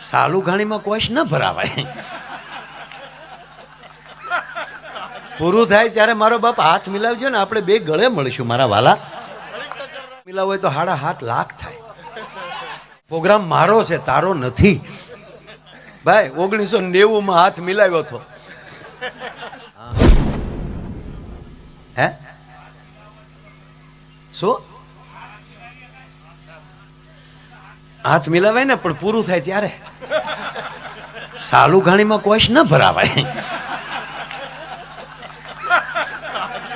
સાલુ ઘાણીમાં કોશ ન ભરાવાય. પૂરું થાય ત્યારે મારો બાપ હાથ મિલાવજો ને આપણે બે ગળે મળીશું, મારા વાલા. મિલાવ હોય તો હાડા હાથ લાખ થાય. પ્રોગ્રામ મારો છે, તારો નથી. ભાઈ, ઓગણીસો નેવું માં હાથ મિલાવ્યો હતો. હે? શું? હાથ મિલાવાય ને, પણ પૂરું થાય ત્યારે. સાલુ ઘાણીમાં કોશ ન ભરાવાય.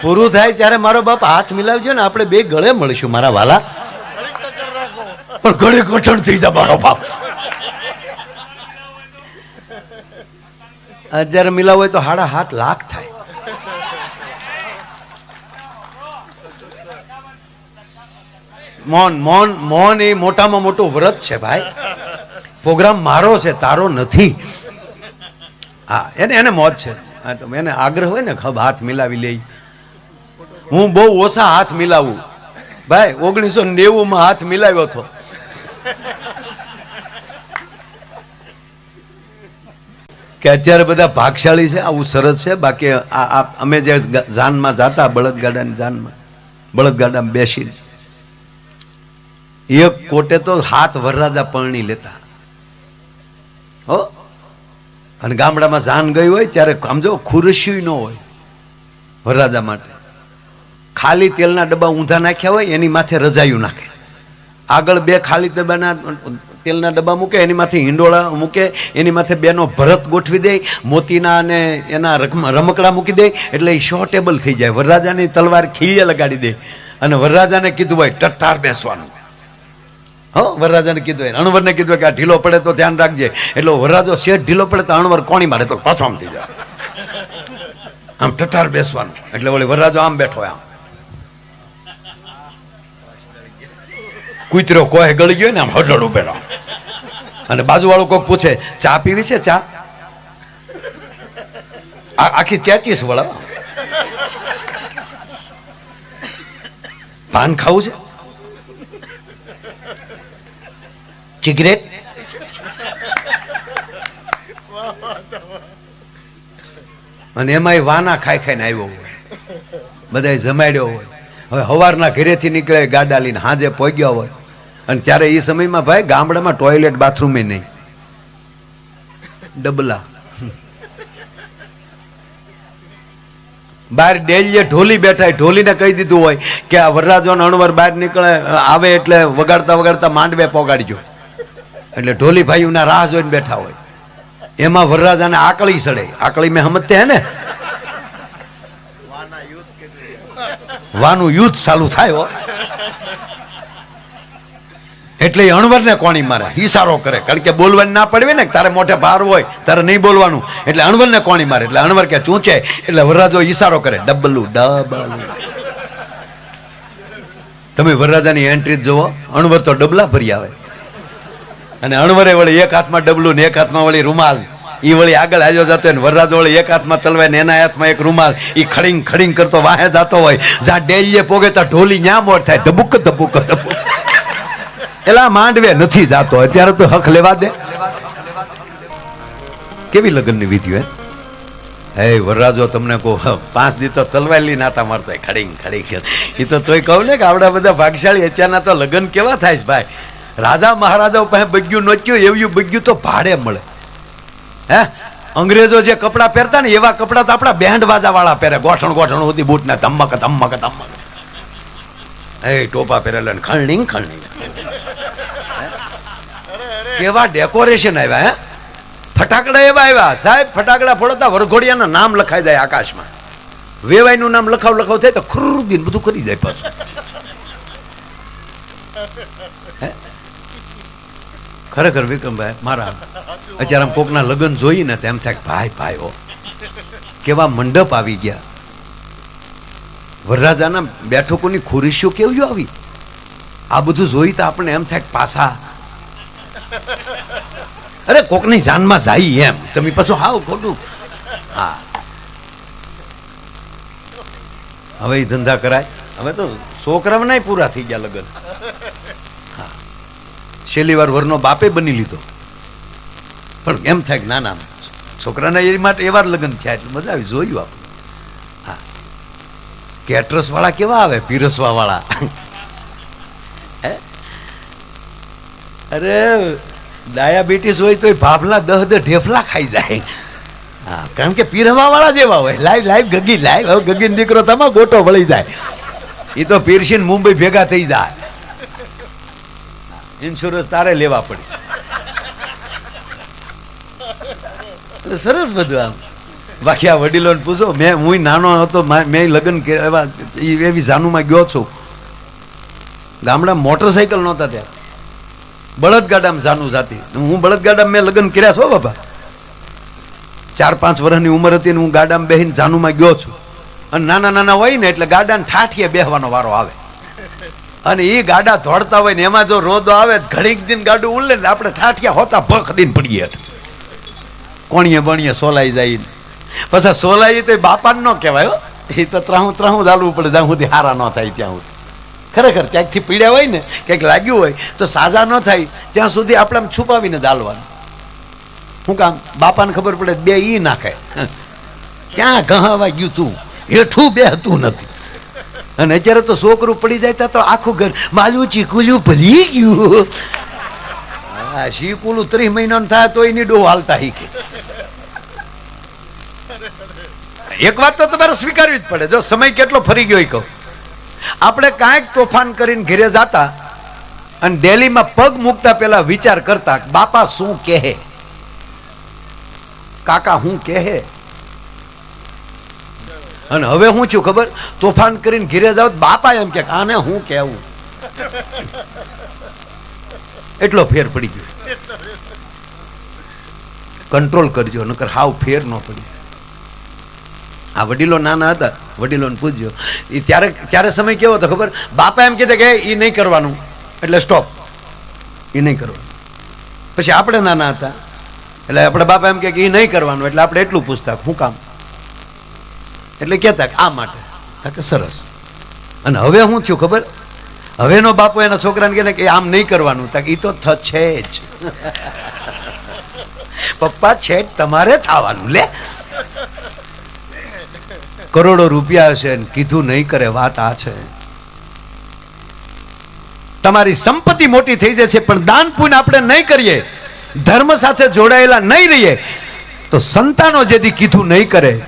પૂરું થાય ત્યારે મારો બાપ હાથ મિલાવજો ને, આપણે બે ગળે મળીશું, મારા વાલા. પણ ગળે કઠણ થઈ જા મારો બાપ. જ્યારે મિલાવ હોય તો હાડા હાથ લાખ થાય. મૌન મૌન મૌન એ મોટામાં મોટું વ્રત છે ભાઈ. પ્રોગ્રામ મારો છે, તારો નથી. હા, એને એને મોજ છે. હા, તો એને આગ્રહ હોય ને ખબ હાથ મિલાવી લે હું બહુ ઓછા હાથ મિલાવું. ભાઈ, ઓગણીસો નેવું માં હાથ મિલાવ્યો હતો. કે અત્યારે બધા ભાગશાળી છે, આવું સરસ છે. બાકી અમે જે જાનમાં જાતા, બળદગાડાની જાનમાં, બળદગાડામાં બેસીને. એક કોટે તો હાથ વરરાજા પરણી લેતા. હો? અને ગામડામાં જાન ગઈ હોય ત્યારે સમજો ખુરશી ન હોય વરરાજા માટે. ખાલી તેલના ડબ્બા ઊંધા નાખ્યા હોય એની માથે રજાયું નાખે. આગળ બે ખાલી ડબ્બાના તેલના ડબ્બા મૂકે, એની માથે હિંડોળા મૂકે, એની માથે બેનો ભરત ગોઠવી દે, મોતીના અને એના રમકડા મૂકી દે, એટલે એ શોર્ટેબલ થઈ જાય. વરરાજાની તલવાર ખીલે લગાડી દે. અને વરરાજાને કીધું, ભાઈ, ટટ્ટાર બેસવાનું. હો, વરરાજાને કીધું એને. અણવરને કીધું કે આ ઢીલો પડે તો ધ્યાન રાખજે. એટલે વરરાજો શેઠ ઢીલો પડે તો અણવર કોણી મારે તો પાછો આમ થઈ જાય. આમ ટટાર બેસવાનું. એટલે વળી વરરાજો આમ બેઠો આમ. કૂતરો કોહે ગળી ગયો ને આમ હડલડ ઉભેલો. અને બાજુવાળો કોઈક પૂછે, ચા પીવી છે ચા? આખી ચેચીસ વળા પાન ખાવું છે? સિગરેટ અને એમાંય વાના ખાઈ ખાઈને આવ્યો હોય. બધા જમાડ્યો હોય. હવે સવારના ઘરેથી નીકળે, ગાડા લઈને હાજે પહોંચ્યા હોય. અને ત્યારે એ સમયમાં ભાઈ ગામડામાં ટોયલેટ બાથરૂમે નહીં. ડબલા. બહાર ડેલીએ ઢોલી બેઠા ઢોલીને કહી દીધું હોય કે આ વરરાજો અણવર બહાર નીકળે, આવે એટલે વગાડતા વગાડતા માંડવે પોગાડજો. એટલે ઢોલી ભાઈઓના રાહ જોઈને બેઠા હોય. એમાં વરરાજાને આકળી સડે. આકળી મેં સમજતે હે ને? વાનું યુદ્ધ ચાલુ થાય એટલે અણવરને કોણી મારે. ઈશારો કરે. કારણ કે બોલવાની ના પડવી ને તારે મોઢે ભાર હોય, તારે નહીં બોલવાનું. એટલે અણવરને કોણી મારે. એટલે અણવર કે ચૂંચે. એટલે વરરાજો ઈશારો કરે. ડબલું ડબલું. તમે વરરાજાની એન્ટ્રી જોવો. અણવર તો ડબલા ભરી આવે. અને અણવરે વળી એક હાથમાં ડબલું ને એક હાથમાં વળી રૂમાલ. એ વળી આગળ આવ્યો જતો હોય વરરાજ વળી એક હાથમાં તલવાય ને એના હાથમાં એક રૂમાલ. એ ખડીંગ ખડીંગ કરતો વાહે જતો હોય. જ્યાં ડેલીએ પોગે તો ઢોલી ન્યા મોડ થાય. ધબુક ધબુક ધબુક. એલા માંડવે નથી જાતો અત્યારે તો હક લેવા દે. કેવી લગ્નની વિધિ હે હે વરરાજો, તમને કહું પાંચ દી તો તલવારી નાતા મારતા ખડીંગ ખડીંગ. એ તો તોય કહું ને કે આપણા બધા ભાગશાળી, અત્યારના તો લગ્ન કેવા થાય છે ભાઈ? રાજા મહારાજાઓ પાસે બગ્યું નોચ્યું એવું બગ્યું તો ભાડે મળે. હે? અંગ્રેજો જે કપડાં પહેરતા ને એવા કપડાં તો આપણા બેન્ડ વાળા પહેરે. ગોઠણ ગોઠણ સુધી બૂટને ધમક ધમક ધમક. એ ટોપા પહેરેલા ને ખણણી ખણણી. કેવા ડેકોરેશન આવ્યા, હે? ફટાકડા એવા આવ્યા. સાહેબ, ફટાકડા ફોડતા વરઘોડિયાના નામ લખાઈ જાય આકાશમાં. વેવાઈનું નામ લખાવ લખાવ થાય તો ખુરદીન બધું કરી જાય પાછું? ખરેખર વિક્રમભાઈ, મારા અત્યારે આમ કોકના લગ્ન જોઈને તો એમ થાય ભાઈ ભાઈ કેવા મંડપ આવી ગયા. વરરાજાના બેઠકોની ખુરશીઓ કેવી આવી? આ બધું જોઈ તો આપણે એમ થાય પાછા. અરે, કોકની જાનમાં જાય એમ. તમે પાછું હાવ ખોટું. હા. હવે એ ધંધા કરાય. હવે તો છોકરાઓના પૂરા થઈ ગયા લગ્ન. છેલ્લી વાર વરનો બાપે બની લીધો. પણ એમ થાય કે ના ના, છોકરાના એ માટે એવા લગ્ન થયા એટલે મજા આવી. જોયું આપણે. હા. કેટરસ વાળા કેવા આવે? પીરસવા વાળા. અરે, ડાયાબિટીસ હોય તો ભાભલા દહ દહ ઢેફલા ખાઈ જાય. હા, કારણ કે પીરવા વાળા જેવા હોય. લાઈવ લાઈવ ગગી લાઈવ હવે ગગીન દીકરો તમા ગોટો વળી જાય. એ તો પીરસીને મુંબઈ ભેગા થઈ જાય. ઇન્સ્યોરન્સ તારે લેવા પડે. એટલે સરસ બધું આમ. બાકી આ વડીલોને પૂછો, મેં હું નાનો હતો, મેં લગ્ન એવા એવી જાનુમાં ગયો છું. ગામડામાં મોટરસાઇકલ નહોતા ત્યાં. બળદગાડામાં જાનું જાતી. હું બળદગાડામાં મેં લગ્ન કર્યા છો બાપા? ચાર, પાંચ વર્ષની ઉંમર હતી ને હું ગાડામાં બેહીને જાનુમાં ગયો છું. અને નાના નાના હોય ને એટલે ગાડાને ઠાઠીએ બેહવાનો વારો આવે. અને એ ગાડા ધોડતા હોય ને એમાં જો રોદો આવે ઘડીક દિન ગાડું ઉલે ને આપણે ઠાઠિયા હોતા ભખ દિન પડીએ. કોણીએ બણીએ સોલાઈ જાય પછી સોલાઈ તો બાપાને ન કહેવાય એ તો ત્રાહું ત્રાહું ચાલવું પડે, જ્યાં સુધી હારા ન થાય ત્યાં સુધી. ખરેખર ક્યાંકથી પીડ્યા હોય ને, ક્યાંક લાગ્યું હોય, તો સાજા ન થાય ત્યાં સુધી આપણે આમ છુપાવીને ચાલવાનું શું કામ, બાપાને ખબર પડે બે ઈ નાખે. ક્યાં ગહાવા ગયું તું? હેઠું બે હતું નથી. અને અત્યારે તો છોકરું પડી જાય ત્યાં તો આખું ઘર માલું ચીકુલ્યું ભલી ગયું. હા શીકુલું ત્રીસ મહિનાનું થાય તો એની ડો હાલતા શીખે. એક વાત તો તમારે સ્વીકારવી જ પડે. જો સમય કેટલો ફરી ગયો એ કહું. આપણે કાંઈક તોફાન કરીને ઘરે જતા અને દિલ્હીમાં પગ મૂકતા પહેલા વિચાર કરતા બાપા શું કહે? કાકા, હું કહે? અને હવે હું છું, ખબર? તોફાન કરીને ઘીરે જાવ બાપા એમ કે, આને હું કહેવું? એટલો ફેર પડી ગયો. કંટ્રોલ કરજો, નકર હાવ ફેર ન પડી. આ વડીલો નાના હતા, વડીલોને પૂછજો. એ ત્યારે ત્યારે સમય કેવો હતો, ખબર? બાપા એમ કીધે કે એ નહીં કરવાનું. એટલે સ્ટોપ એ નહીં કરવાનું. પછી આપણે નાના હતા. એટલે આપણે બાપા એમ કે એ નહીં કરવાનું. એટલે આપણે એટલું પૂછતા, શું કામ? એટલે કહેતા આ માટે. કે સરસ. અને હવે શું થયું ખબર? હવેનો બાપુ એના છોકરાને કહે કે આમ નહીં કરવાનું. તા એ તો થ છે જ. પપ્પા છે તમારે થવાનું, લે. કરોડો રૂપિયા હશે કીધું નહીં કરે, વાત આ છે. તમારી સંપત્તિ મોટી થઈ જશે, પણ દાન પુણ્ય આપણે નહીં કરીએ. ધર્મ સાથે જોડાયેલા નહીં રહીએ. તો સંતાનો જેથી કીધું નહીં કરે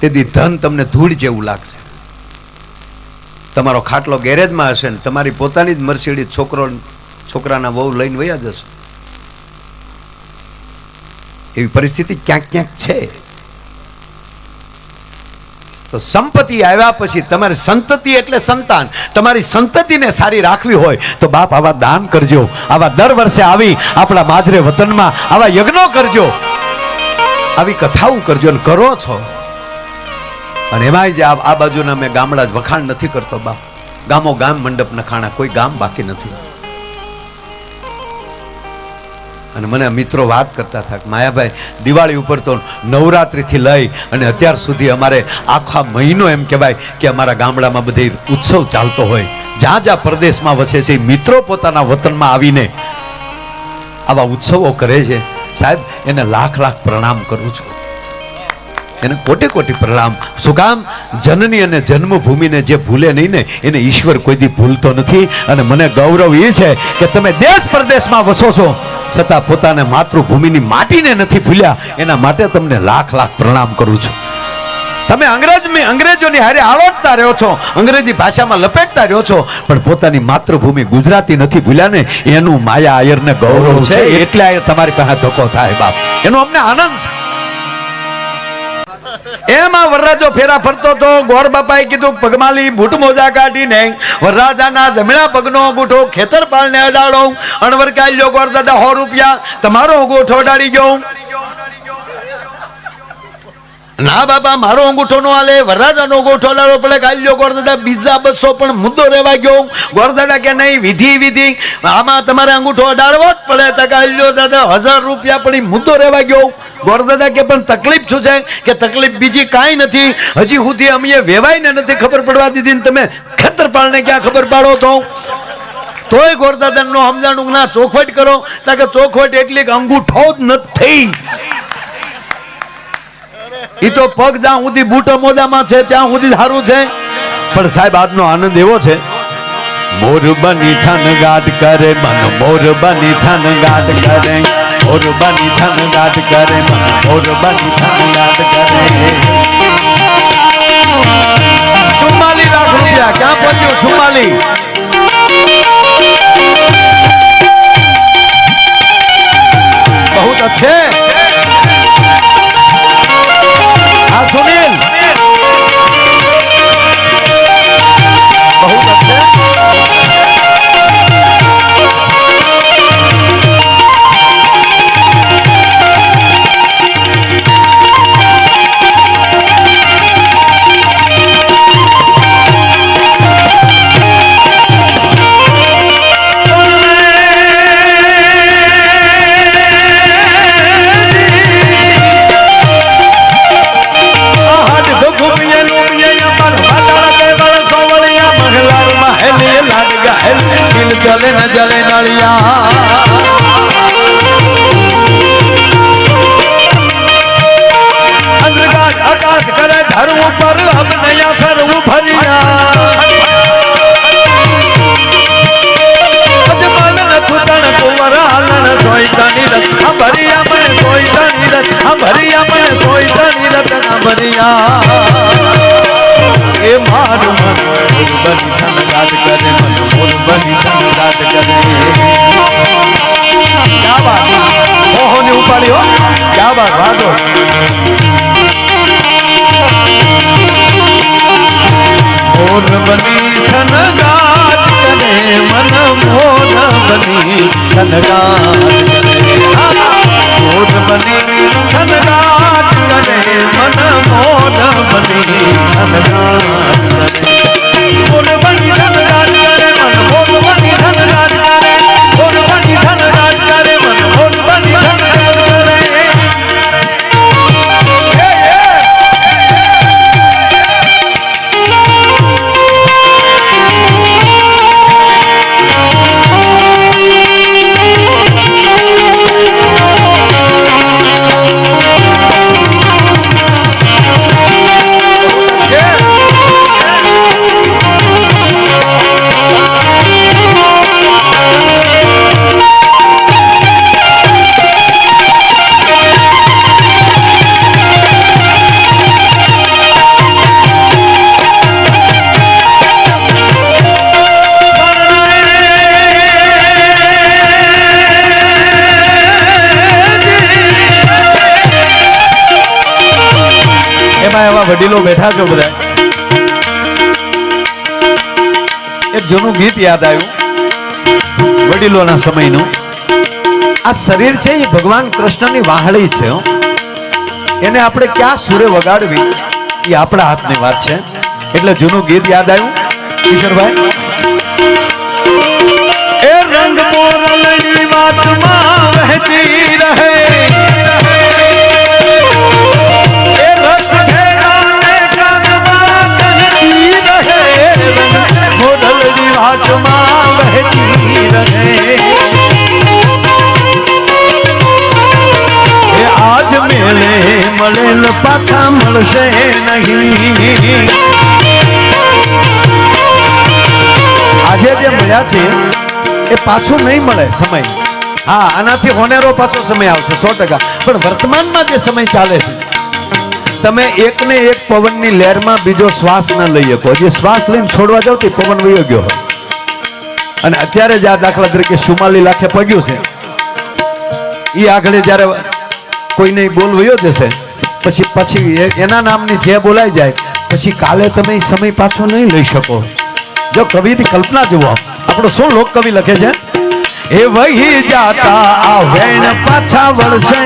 તેથી ધન તમને ધૂળ જેવું લાગશે. તમારો ખાટલો ગેરેજમાં હશે ને તમારી પોતાની જ મર્સિડીઝ છોકરો છોકરાના બહુ લઈને વયા જશે. એવી પરિસ્થિતિ ક્યાંક ક્યાંક છે. તો સંપત્તિ આવ્યા પછી તમારી સંતતિ એટલે સંતાન. તમારી સંતતિને સારી રાખવી હોય તો બાપ આવા દાન કરજો. આવા દર વર્ષે આવી આપણા માજરે વતનમાં આવા યજ્ઞો કરજો. આવી કથાઓ કરજો અને કરો છો. અને એમાંય જે આ બાજુના મેં ગામડા જ વખાણ નથી કરતો બા. ગામો ગામ મંડપ નખાણા કોઈ ગામ બાકી નથી. અને મને મિત્રો વાત કરતા હતા માયાભાઈ, દિવાળી ઉપર તો નવરાત્રિથી લઈ અને અત્યાર સુધી અમારે આખા મહિનો એમ કહેવાય કે અમારા ગામડામાં બધે ઉત્સવ ચાલતો હોય. જ્યાં જ્યાં પ્રદેશમાં વસે છે મિત્રો પોતાના વતનમાં આવીને આવા ઉત્સવો કરે છે. સાહેબ, એને લાખ લાખ પ્રણામ કરું છું. એને કોટે કોટી પ્રણામ. શું કામ જનની અને જન્મભૂમિને જે ભૂલે નહીં ને એને ઈશ્વર કોઈ દી ભૂલતો નથી. અને મને ગૌરવ એ છે કે તમે દેશ પરદેશમાં વસો છો છતાં પોતાને માતૃભૂમિની માટીને નથી ભૂલ્યા. એના માટે તમને લાખ લાખ પ્રણામ કરું છું. તમે અંગ્રેજ અંગ્રેજોની હારે આળોટતા રહ્યો છો અંગ્રેજી ભાષામાં લપેટતા રહ્યો છો પણ પોતાની માતૃભૂમિ ગુજરાતી નથી ભૂલ્યા ને એનું માયા આયરને ગૌરવ છે. એટલે આ તમારી પાસે ધક્કો થાય બાપ. એનો અમને આનંદ છે. એમાં વરરાજો ફેરા ફરતો તો ગોર બાપાએ કીધું, પગમાલી બૂટ મોજા કાઢીને વરરાજાના જમણા પગનો અંગૂઠો ખેતરપાળને અડાડો. અણવર કાઢ્યો ગોર દાદા, સો રૂપિયા તમારો અંગૂઠો અડાડી ગયો. ના બાપા, મારો અંગૂઠો નો હાલે વરરાજાનો અંગૂઠો અડાડવો પડે કાલ્યો, ગોર દાદા, બીજા બસો પણ મુદ્દો રહેવા ગયો. ગોર દાદા કે, નહીં, વિધિ વિધિ, આમાં તમારે અંગૂઠો અડાડવો જ પડે. તો કાલ્યો, દાદા, હજાર રૂપિયા પણ મુદ્દો રહેવા ગયો. ગોરદાદા કે પણ તકલીફ શું છે કે તકલીફ બીજી કાંઈ નથી. હજી સુધી અમે વેવાઈને નથી ખબર પડવા દીધી તમે ખેતરપાળને ક્યાં ખબર પાડો તો તોય ગોરદાદા નો સમજાણું ના ચોખવટ કરો કે ચોખવટ એટલી અંગૂઠો જ નથી. એ તો પગ જ્યાં સુધી બૂટો મોજામાં છે, ત્યાં સુધી સારું છે. પણ સાહેબ, આજનો આનંદ એવો છે. મોર બની થન ગાટ કરે, મન મોર બની થન ગાટ કરે. और बनी धन याद करे मन और बनी धन याद करे। चुम्बाली लाख रुपया, क्या पहुंचो चुम्बाली बहुत अच्छे। हाँ सुनिए। ઉપાડી હો ક્યાં બાત વાગો મોર બની ધન ગાત કરે, મન મોર બની ગાત મોર બની ગાત કરે, મન મોર બની ગાત કરે. યાદ આવ્યું. વડીલોના સમયનું. આ શરીર છે એ ભગવાન કૃષ્ણની વાહળી છે એને આપણે ક્યાં સુરે વગાડવી? એ આપણા હાથની વાત છે. એટલે જૂનું ગીત યાદ આવ્યું? કિશોરભાઈ? એ રંગ મળેલ પાછા મળશે નહીં. આજે જે મળ્યા છે, એ પાછું નહીં મળે સમય. હા, આનાથી હોનેરો પાછો સમય આવશે, સો ટકા. પણ વર્તમાનમાં જે સમય ચાલે છે, તમે એકને એક પવનની લહેરમાં બીજો શ્વાસ ન લઈ શકો. જે શ્વાસ લઈને છોડવા જાવ તે પવન વયો ગયો હોય. અને અત્યારે જ આ દાખલા તરીકે સુમાલી લાખે પગ્યું છે. એ આગળ જ્યારે કોઈને બોલ વયો જશે પછી પછી એના નામની જે બોલાઈ જાય, પછી કાલે તમે સમય પાછો નહીં લઈ શકો. જો કવિની કલ્પના જુઓ, આપણો શું લોક કવિ લખે છે? એ વહી જાતા આ વેણ પાછા વળશે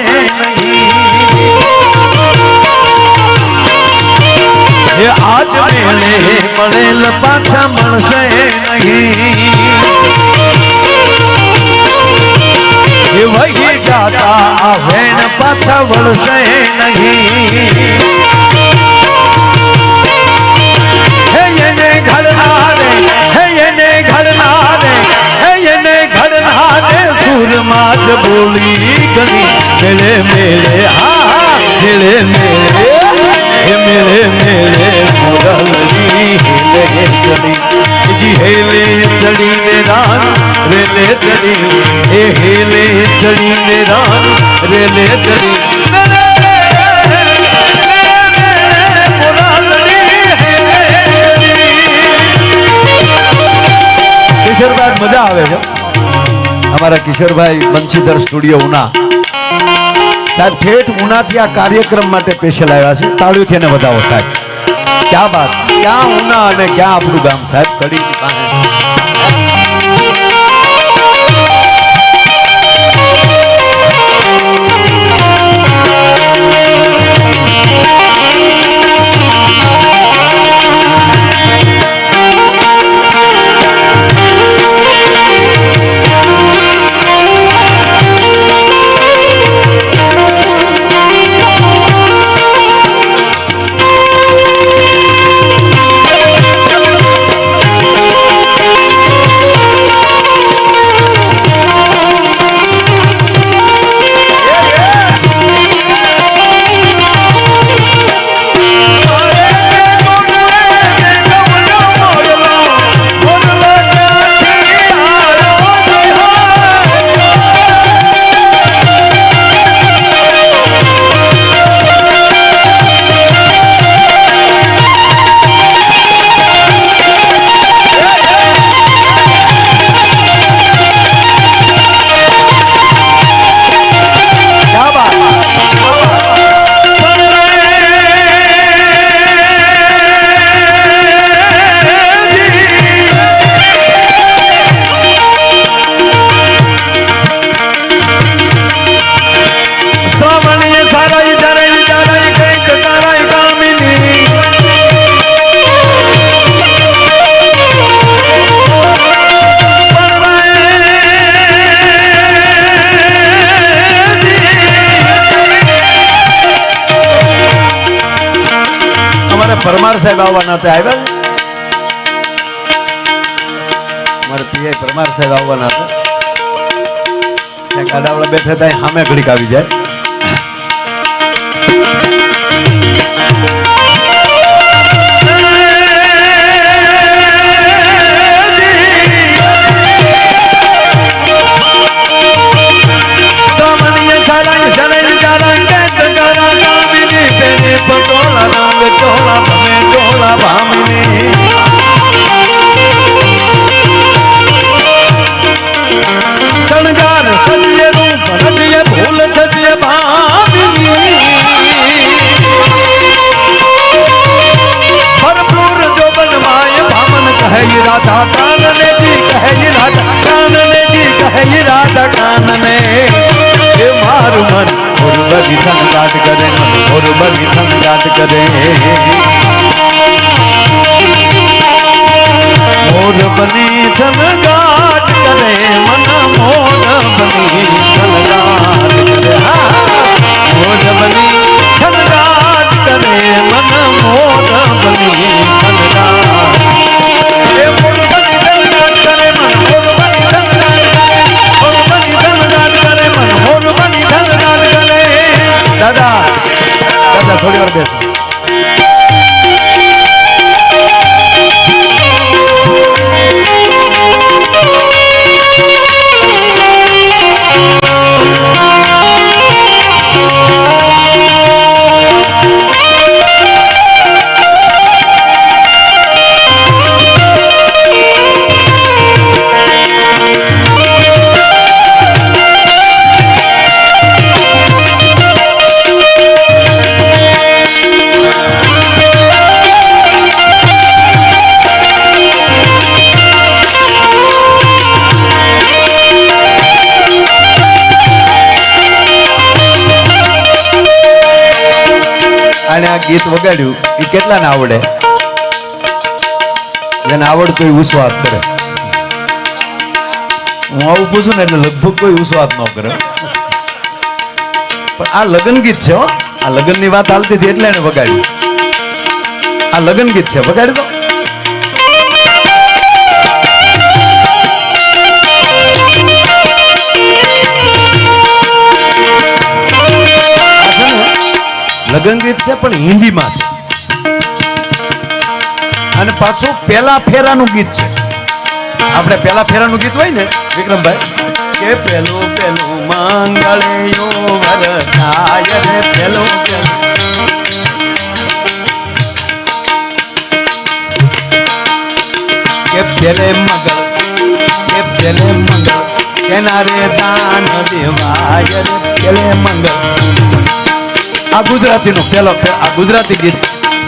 એ આજ મેળે મળેલ પાછા મળશે નહીં. એ વહી જાતા આ વેણ પાછા વળશે નહીં એને ઘડનારે હે એને ઘડનારે હે એને ઘડનારે સુરમાં જ બોલી ગલી મેળે મેળે હા મેળે મેળે મેળે મેળે મોરલી લે ગલી જી હેલે ચડીને રાન રેલે ચડી એ હેલે ચડીને રાન રેલે ચડી કિશોરભાઈ મજા આવે છે. અમારા કિશોરભાઈ બંશીધર સ્ટુડિયો ઉના. સાહેબ, ઠેઠ ઉનાથી આ કાર્યક્રમ માટે સ્પેશિયલ આવ્યા છે. તાળીઓથી એને વધાવો, સાહેબ. ક્યાં બાત ક્યાં ઉના અને ક્યાં આપણું ગામ? સાહેબ કડી પાસે પરમાર સાહેબ આવવાના હતા આવ્યા મારા પીએ પરમાર સાહેબ આવવાના હતા. ત્યાં ગાડાવાળા બેઠા થાય સામે ઘડીક આવી જાય. આને આ ગીત વગાડ્યું, એ કેટલાને આવડે? જેને આવડતું એ ઉસ્વાદ કરે. હું આવું પૂછું ને એટલે લગભગ કોઈ ઉસ્વાદ ન કરે. પણ આ લગ્ન ગીત છે હો. આ લગ્નની વાત હાલતી હતી એટલે એને વગાડ્યું. આ લગ્ન ગીત છે વગાડી દો લગ્ન ગીત છે, પણ હિન્દીમાં છે. અને પાછું પેલા ફેરાનું ગીત છે. આપણે પેલા ફેરાનું ગીત હોય ને, વિક્રમભાઈ? કે પેલું પેલું મંગળયો વરદાય રે પેલું. કે પેલે મગળ, કે પેલે મંગળ કેના રે દાન દેવાય પેલે મંગળ. આ ગુજરાતીનો પેલો આ ગુજરાતી ગીત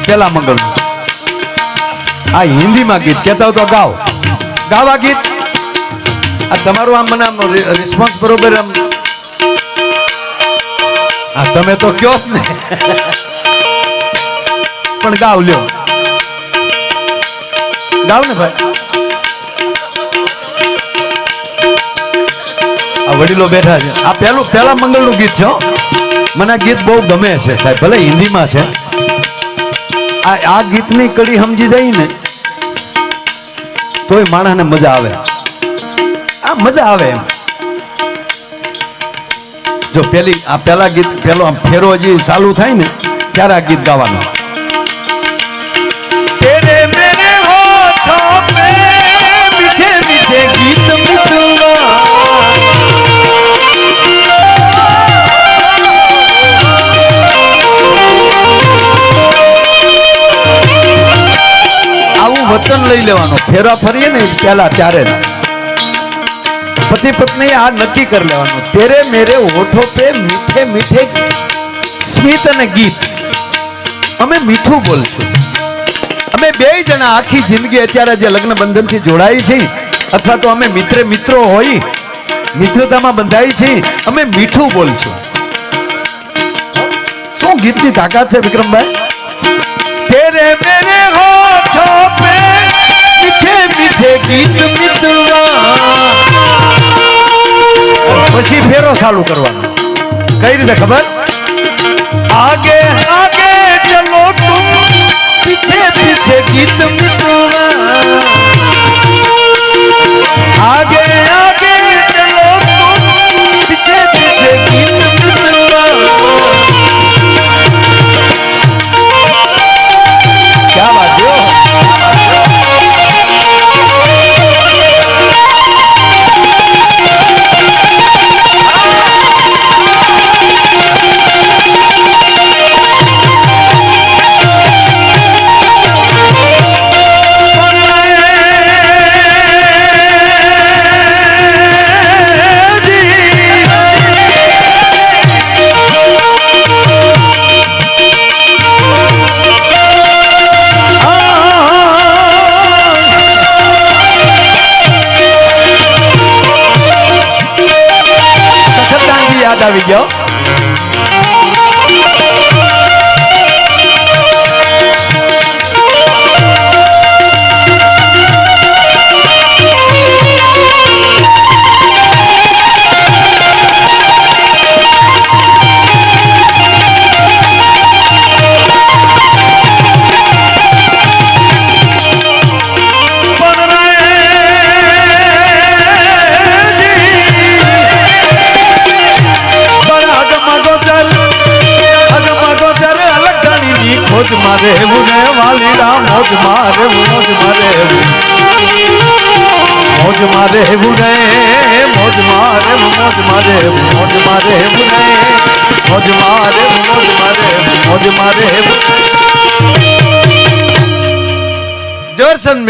પેલા મંગળનું આ હિન્દીમાં ગીત કહેતા હો તો ગાઓ. ગાવા ગીત. આ તમારું આમ મને આમ રિસ્પોન્સ બરોબર આમ આ તમે તો કયો જ ને. પણ ગાવ લ્યો. ગાવ ને ભાઈ. આ વડીલો બેઠા છે. આ પેલું પેલા મંગળનું ગીત છે. મને ગીત બહુ ગમે છે સાહેબ, ભલે હિન્દીમાં છે. આ ગીતની કડી સમજી જાય ને, તોય માણસને મજા આવે. આ મજા આવે એમ. જો પેલી, આ પેલા ગીત, પેલો આમ ફેરો હજી ચાલુ થાય ને, ત્યારે આ ગીત ગાવાનું. વચન લઈ લેવાનો. ફેરા ફરીએ ને પેલા ત્યારે પતિ પત્ની આ નક્કી કરી લેવાનું. તેરે મેરે હોઠો પે મીઠે મીઠે સ્મિત અને ગીત. અમે મીઠું બોલશું. અમે બે જણા આખી જિંદગી અત્યારે જે લગ્ન બંધનથી જોડાઈ છે અથવા તો અમે મિત્ર મિત્રો હોય, મિત્રતામાં બંધાઈ છે અમે મીઠું બોલશું. શું ગીતની તાકાત છે વિક્રમભાઈ? તેરે મેરે હોઠો પે ઈદ મિતવા પછી ફેરો ચાલુ કરવાનો. કઈ રીતે ખબર? આગે આગે ચલો તું પીછે પીછે ગીત મિતવા આગે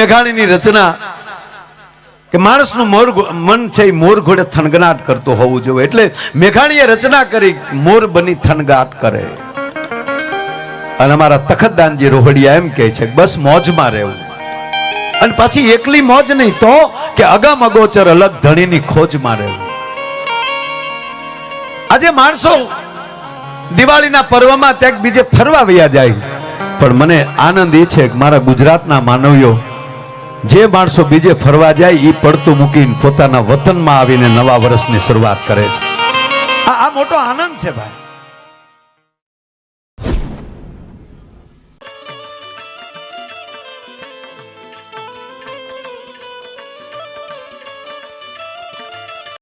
મેઘાણીની રચના કે માણસનું મોર મન છે એ મોર ઘોડે થનગનાટ કરતો હોવું જોઈએ. એટલે મેઘાણીએ રચના કરી મોર બની થનગાટ કરે. અને અમારા તખતદાનજી રોહડિયા એમ કહે છે બસ મોજમાં રહેવું. અને પાછી એકલી મોજ નહીં તો કે અગમ અગોચર અલગ ધણીની ખોજમાં રહેવું. આજે માણસો દિવાળીના પર્વમાં ત્યાં બીજે ફરવા વયા જાય પણ મને આનંદ એ છે કે મારા ગુજરાતના માનવીઓ જે માણસો બીજે ફરવા જાય એ પડતું મૂકીને પોતાના વતનમાં આવીને નવા વર્ષની શરૂઆત કરે છે. આ મોટો આનંદ છે ભાઈ.